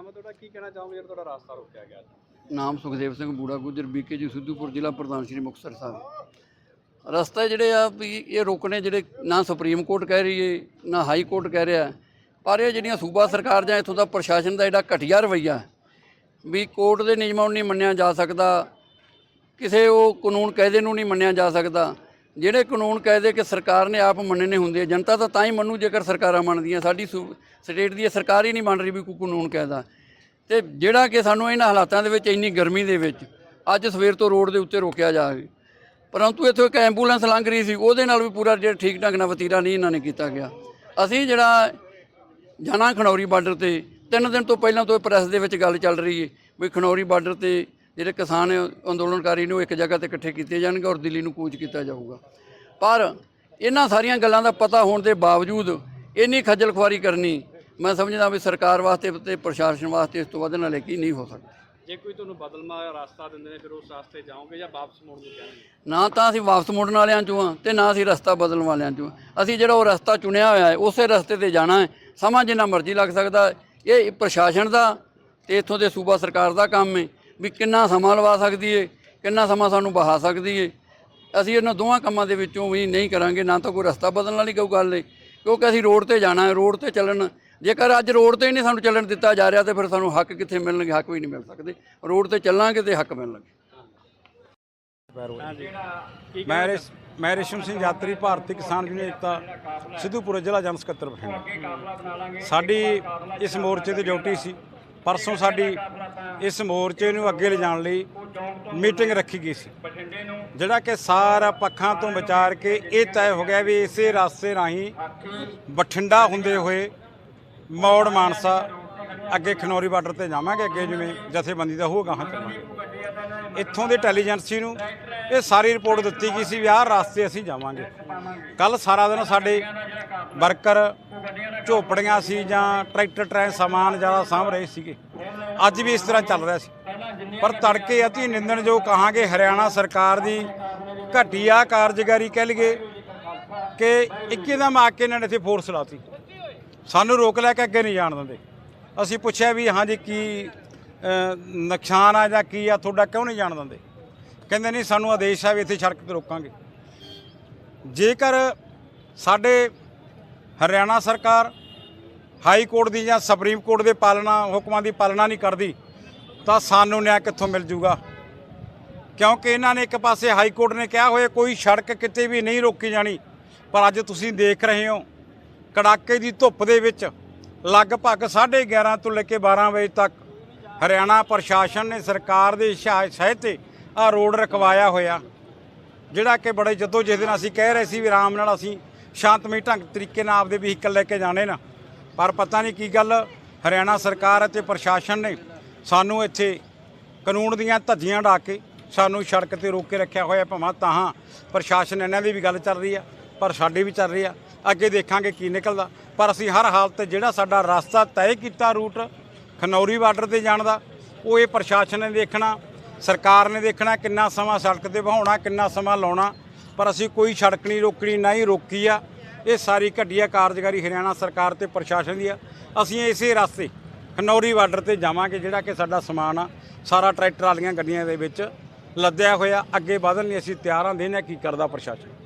ਨਾਮ ਤੁਹਾਡਾ? ਕੀ ਕਹਿਣਾ ਚਾਹੋਗੇ ਜਿਹੜਾ ਤੁਹਾਡਾ ਰਾਸਤਾ ਰੋਕਿਆ ਗਿਆ ਨਾਮ ਸੁਖਦੇਵ ਸਿੰਘ ਬੂੜਾ ਗੁੱਜਰ, ਬੀਕੇ ਜੀ, ਸਿੱਧੂਪੁਰ ਜ਼ਿਲ੍ਹਾ ਪ੍ਰਧਾਨ ਸ਼੍ਰੀ ਮੁਕਤਸਰ ਸਾਹਿਬ। ਰਸਤੇ ਜਿਹੜੇ ਆ ਵੀ ਇਹ ਰੋਕਣੇ ਜਿਹੜੇ ਨਾ ਸੁਪਰੀਮ ਕੋਰਟ ਕਹਿ ਰਹੀ ਏ, ਨਾ ਹਾਈ ਕੋਰਟ ਕਹਿ ਰਿਹਾ। ਪਰ ਇਹ ਜਿਹੜੀਆਂ ਸੂਬਾ ਸਰਕਾਰ ਜਾਂ ਇੱਥੋਂ ਦਾ ਪ੍ਰਸ਼ਾਸਨ ਦਾ ਜਿਹੜਾ ਘਟੀਆ ਰਵੱਈਆ, ਵੀ ਕੋਰਟ ਦੇ ਨਿਯਮਾਂ ਨੂੰ ਨਹੀਂ ਮੰਨਿਆ ਜਾ ਸਕਦਾ, ਕਿਸੇ ਉਹ ਕਾਨੂੰਨ ਕਾਇਦੇ ਨੂੰ ਨਹੀਂ ਮੰਨਿਆ ਜਾ ਸਕਦਾ ਜਿਹੜੇ ਕਾਨੂੰਨ ਕਾਇਦੇ ਕਿ ਸਰਕਾਰ ਨੇ ਆਪ ਮੰਨਣੇ ਹੁੰਦੇ ਆ ਜਨਤਾ ਤਾਂ ਤਾਂ ਹੀ ਮੰਨੂ ਜੇਕਰ ਸਰਕਾਰਾਂ ਮੰਨਦੀਆਂ। ਸਾਡੀ ਸੂ- ਸਟੇਟ ਦੀ ਇਹ ਸਰਕਾਰ ਹੀ ਨਹੀਂ ਮੰਨ ਰਹੀ ਵੀ ਕੋਈ ਕਾਨੂੰਨ ਕਾਇਦਾ ਤੇ ਜਿਹੜਾ ਕਿ ਸਾਨੂੰ ਇਹਨਾਂ ਹਾਲਾਤਾਂ ਦੇ ਵਿੱਚ, ਇੰਨੀ ਗਰਮੀ ਦੇ ਵਿੱਚ, ਅੱਜ ਸਵੇਰ ਤੋਂ ਰੋਡ ਦੇ ਉੱਤੇ ਰੋਕਿਆ ਜਾਵੇ ਪਰੰਤੂ ਇੱਥੋਂ ਇੱਕ ਐਂਬੂਲੈਂਸ ਲੰਘ ਰਹੀ ਸੀ, ਉਹਦੇ ਨਾਲ ਵੀ ਪੂਰਾ ਜਿਹੜਾ ਠੀਕ ਢੰਗ ਨਾਲ ਵਤੀਰਾ ਨਹੀਂ ਇਹਨਾਂ ਨੇ ਕੀਤਾ ਗਿਆ। ਅਸੀਂ ਜਿਹੜਾ ਜਾਣਾ ਖਨੌਰੀ ਬਾਰਡਰ ਤੇ, ਤਿੰਨ ਦਿਨ ਤੋਂ ਪਹਿਲਾਂ ਤੋਂ ਪ੍ਰੈਸ ਦੇ ਵਿੱਚ ਗੱਲ ਚੱਲ ਰਹੀ ਹੈ, ਵੀ ਖਨੌਰੀ ਬਾਰਡਰ ਤੇ ਜਿਹੜੇ ਕਿਸਾਨ ਅੰਦੋਲਨਕਾਰੀ ਨੇ ਇੱਕ ਜਗ੍ਹਾ ਤੇ ਇਕੱਠੇ ਕੀਤੇ ਜਾਣਗੇ ਔਰ ਦਿੱਲੀ ਨੂੰ ਕੂਚ ਕੀਤਾ ਜਾਊਗਾ। ਪਰ ਇਹਨਾਂ ਸਾਰੀਆਂ ਗੱਲਾਂ ਦਾ ਪਤਾ ਹੋਣ ਦੇ ਬਾਵਜੂਦ ਇੰਨੀ ਖੱਜਲ ਖੁਆਰੀ ਕਰਨੀ ਮੈਂ ਸਮਝਦਾ ਵੀ ਸਰਕਾਰ ਵਾਸਤੇ ਤੇ ਪ੍ਰਸ਼ਾਸਨ ਵਾਸਤੇ ਇਸ ਤੋਂ ਵੱਧ ਨਾਲ ਕੀ ਨਹੀਂ ਹੋ ਸਕਦਾ। ਜੇ ਕੋਈ ਤੁਹਾਨੂੰ ਬਦਲਮਾ ਰਾਸਤਾ ਦਿੰਦੇ ਨੇ ਫਿਰ ਉਸ ਰਾਸਤੇ ਜਾਓਗੇ ਜਾਂ ਵਾਪਸ ਮੁੜਨ ਨੂੰ ਕਹਿਣਗੇ? ਨਾ ਤਾਂ ਅਸੀਂ ਵਾਪਸ ਮੁੜਨ ਵਾਲਿਆਂ ਚੋਂ ਹਾਂ ਤੇ ਨਾ ਅਸੀਂ ਰਸਤਾ ਬਦਲਣ ਵਾਲਿਆਂ ਚੋਂ। ਅਸੀਂ ਜਿਹੜਾ ਉਹ ਰਸਤਾ ਚੁਣਿਆ ਹੋਇਆ ਹੈ ਉਸੇ ਰਸਤੇ ਤੇ ਜਾਣਾ ਹੈ। ਸਮਾਂ ਜਿੰਨਾ ਮਰਜ਼ੀ ਲੱਗ ਸਕਦਾ। ਇਹ ਪ੍ਰਸ਼ਾਸਨ ਦਾ ਤੇ ਇੱਥੋਂ ਦੇ ਸੂਬਾ ਸਰਕਾਰ ਦਾ ਕੰਮ ਹੈ। ਵੀ ਕਿੰਨਾ ਸਮਾਂ ਲਵਾ ਸਕਦੀ ਏ, ਕਿੰਨਾ ਸਮਾਂ ਸਾਨੂੰ ਬਹਾ ਸਕਦੀ ਏ। ਅਸੀਂ ਇਹਨਾਂ ਦੋਵਾਂ ਕੰਮਾਂ ਦੇ ਵਿੱਚੋਂ ਵੀ ਨਹੀਂ ਕਰਾਂਗੇ, ਨਾ ਤਾਂ ਕੋਈ ਰਸਤਾ ਬਦਲਣ ਵਾਲੀ ਕੋਈ ਗੱਲ ਏ, ਕਿਉਂਕਿ ਅਸੀਂ ਰੋਡ ਤੇ ਜਾਣਾ ਹੈ ਰੋਡ ਤੇ ਚੱਲਣ। ਜੇਕਰ ਅੱਜ ਰੋਡ ਤੇ ਹੀ ਨਹੀਂ ਸਾਨੂੰ ਚੱਲਣ ਦਿੱਤਾ ਜਾ ਰਿਹਾ ਤੇ ਫਿਰ ਸਾਨੂੰ ਹੱਕ ਕਿੱਥੇ ਮਿਲਣਗੇ, ਹੱਕ ਵੀ ਨਹੀਂ ਮਿਲ ਸਕਦੇ। ਰੋਡ ਤੇ ਚੱਲਾਂਗੇ ਤੇ ਹੱਕ ਮਿਲਣਗੇ। ਮੈਂ ਰਿਸ਼- ਮੈਂ ਰੇਸ਼ਮ ਸਿੰਘ ਯਾਤਰੀ, ਭਾਰਤੀ ਕਿਸਾਨ ਯੂਨੀਅਨ ਏਕਤਾ, ਸਿੱਧੂਪੁਰ ਜ਼ਿਲ੍ਹਾ ਜਨ ਸਕੱਤਰ ਬਠਿੰਡਾ। ਸਾਡੀ ਇਸ ਮੋਰਚੇ ਦੀ ਡਿਊਟੀ ਸੀ। ਪਰਸੋਂ ਸਾਡੀ ਇਸ ਮੋਰਚੇ ਨੂੰ ਅੱਗੇ ਲਿਜਾਣ ਲਈ ਮੀਟਿੰਗ ਰੱਖੀ ਗਈ ਸੀ। ਜਿਹੜਾ ਕਿ ਸਾਰਾ ਪੱਖਾਂ ਤੋਂ ਵਿਚਾਰ ਕੇ ਇਹ ਤੈਅ ਹੋ ਗਿਆ ਵੀ ਇਸੇ ਰਸਤੇ ਰਾਹੀਂ ਬਠਿੰਡਾ ਹੁੰਦੇ ਹੋਏ ਮੌੜ ਮਾਨਸਾ ਅੱਗੇ ਖਨੌਰੀ ਬਾਰਡਰ ਤੇ ਜਾਵਾਂਗੇ, ਅੱਗੇ ਜਿਵੇਂ ਜਥੇਬੰਦੀ ਦਾ ਹੋਊਗਾ ਗਾਹਾਂ ਚੱਲਾਂਗੇ। ਇੱਥੋਂ ਦੇ ਇੰਟੈਲੀਜੈਂਸੀ ਨੂੰ ਇਹ ਸਾਰੀ ਰਿਪੋਰਟ ਦਿੱਤੀ ਗਈ ਸੀ ਵੀ ਆਹ ਰਸਤੇ ਅਸੀਂ ਜਾਵਾਂਗੇ। ਕੱਲ ਸਾਰਾ ਦਿਨ ਸਾਡੇ ਵਰਕਰ ਝੋਪੜੀਆਂ ਸੀ ਜਾਂ ਟਰੈਕਟਰ ਟਰੈ ਸਮਾਨ ਜ਼ਿਆਦਾ ਸਾਂਭ ਰਹੇ ਸੀਗੇ। ਅੱਜ ਵੀ ਇਸ ਤਰ੍ਹਾਂ ਚੱਲ ਰਿਹਾ ਸੀ। ਪਰ ਤੜਕੇ ਅਤੀ ਨਿੰਦਣਯੋਗ ਕਹਾਂਗੇ, ਹਰਿਆਣਾ ਸਰਕਾਰ ਦੀ ਘਟੀਆ ਕਾਰਜਕਾਰੀ ਕਹਿ ਲਈਏ ਕਿ ਇੱਕਦਮ ਆ ਕੇ ਇਹਨਾਂ ਨੇ ਇੱਥੇ ਫੋਰਸ ਲਾਤੀ। ਸਾਨੂੰ ਰੋਕ ਲੈ ਕੇ ਅੱਗੇ ਨਹੀਂ ਜਾਣ ਦਿੰਦੇ। ਅਸੀਂ ਪੁੱਛਿਆ ਵੀ ਹਾਂਜੀ ਕੀ ਨੁਕਸਾਨ ਆ ਜਾਂ ਕੀ ਆ, ਤੁਹਾਡਾ ਕਿਉਂ ਨਹੀਂ ਜਾਣ ਦਿੰਦੇ? ਕਹਿੰਦੇ ਨਹੀਂ, ਸਾਨੂੰ ਆਦੇਸ਼ ਆ ਵੀ ਇੱਥੇ ਸੜਕ ਤੇ ਰੋਕਾਂਗੇ। ਜੇਕਰ ਸਾਡੇ ਹਰਿਆਣਾ ਸਰਕਾਰ ਹਾਈ ਕੋਰਟ ਦੀ ਜਾਂ ਸੁਪਰੀਮ ਕੋਰਟ ਦੇ ਪਾਲਣਾ, ਹੁਕਮਾਂ ਦੀ ਪਾਲਣਾ ਨਹੀਂ ਕਰਦੀ, ਤਾਂ ਸਾਨੂੰ ਨਿਆਂ ਕਿੱਥੋਂ ਮਿਲ ਜੂਗਾ? ਕਿਉਂਕਿ ਇਹਨਾਂ ਨੇ ਇੱਕ ਪਾਸੇ ਹਾਈ ਕੋਰਟ ਨੇ ਕਿਹਾ ਹੋਇਆ, ਕੋਈ ਸੜਕ ਕਿਤੇ ਵੀ ਨਹੀਂ ਰੋਕੀ ਜਾਣੀ, ਪਰ ਅੱਜ ਤੁਸੀਂ ਦੇਖ ਰਹੇ ਹੋ, ਕੜਾਕੇ ਦੀ ਧੁੱਪ ਦੇ ਵਿੱਚ ਲਗਭਗ 11:30 ਤੋਂ ਲੈ ਕੇ 12 ਵਜੇ ਤੱਕ ਹਰਿਆਣਾ ਪ੍ਰਸ਼ਾਸਨ ਨੇ ਸਰਕਾਰ ਦੇ ਸਹਾਇਤੇ ਆ ਰੋਡ ਰਖਵਾਇਆ ਹੋਇਆ, ਜਿਹੜਾ ਕਿ ਬੜੇ ਜਦੋਂ ਜਿਸ ਦਿਨ ਅਸੀਂ ਕਹਿ ਰਹੇ ਸੀ ਵੀ ਆਰਾਮ ਨਾਲ ਅਸੀਂ ਸ਼ਾਂਤਮਈ ਢੰਗ ਤਰੀਕੇ ਨਾਲ ਆਪਦੇ ਵਹੀਕਲ ਲੈ ਕੇ ਜਾਣੇ ਨਾ। ਪਰ ਪਤਾ ਨਹੀਂ ਕੀ ਗੱਲ, ਹਰਿਆਣਾ ਸਰਕਾਰ ਅਤੇ ਪ੍ਰਸ਼ਾਸਨ ਨੇ ਸਾਨੂੰ ਇੱਥੇ ਕਾਨੂੰਨ ਦੀਆਂ ਧੱਜੀਆਂ ਢਾ ਕੇ ਸਾਨੂੰ ਸੜਕ ਤੇ ਰੋਕ ਕੇ ਰੱਖਿਆ ਹੋਇਆ ਭਾਵੇਂ ਤਾਂ ਪ੍ਰਸ਼ਾਸਨ ਇਹਨਾਂ ਦੀ ਵੀ ਗੱਲ ਚੱਲ ਰਹੀ ਆ, ਪਰ ਸਾਡੀ ਵੀ ਚੱਲ ਰਹੀ ਆ। ਅੱਗੇ ਦੇਖਾਂਗੇ ਕੀ ਨਿਕਲਦਾ। ਪਰ ਅਸੀਂ ਹਰ ਹਾਲਤ ਤੇ ਜਿਹੜਾ ਸਾਡਾ ਰਸਤਾ ਤੈਅ ਕੀਤਾ ਰੂਟ ਖਨੌਰੀ ਬਾਰਡਰ ਤੇ ਜਾਣ ਦਾ, ਉਹ ਇਹ ਪ੍ਰਸ਼ਾਸਨ ਨੇ ਦੇਖਣਾ, ਸਰਕਾਰ ਨੇ ਦੇਖਣਾ ਕਿੰਨਾ ਸਮਾਂ ਸੜਕ ਤੇ ਬਹਾਉਣਾ ਕਿੰਨਾ ਸਮਾਂ ਲਾਉਣਾ। ਪਰ ਅਸੀਂ ਕੋਈ ਸੜਕ ਨਹੀਂ ਰੋਕਣੀ, ਨਾ ਹੀ ਰੋਕੀ ਆ। ਇਹ ਸਾਰੀ ਘਟੀਆ ਕਾਰਜਕਾਰੀ ਹਰਿਆਣਾ ਸਰਕਾਰ ਤੇ ਪ੍ਰਸ਼ਾਸਨ ਦੀ ਆ। ਅਸੀਂ ਇਸੇ ਰਸਤੇ ਖਨੌਰੀ ਬਾਰਡਰ ਤੇ ਜਾਵਾਂਗੇ, ਜਿਹੜਾ ਕਿ ਸਾਡਾ ਸਮਾਨ ਆ। ਸਾਰਾ ਟਰੈਕਟਰ ਵਾਲੀਆਂ ਗੱਡੀਆਂ ਦੇ ਵਿੱਚ ਲੱਦਿਆ ਹੋਇਆ। ਅੱਗੇ ਵਧਣ ਲਈ ਅਸੀਂ ਤਿਆਰ ਹਾਂ ਦੇਖਦੇ ਕੀ ਕਰਦਾ ਪ੍ਰਸ਼ਾਸਨ।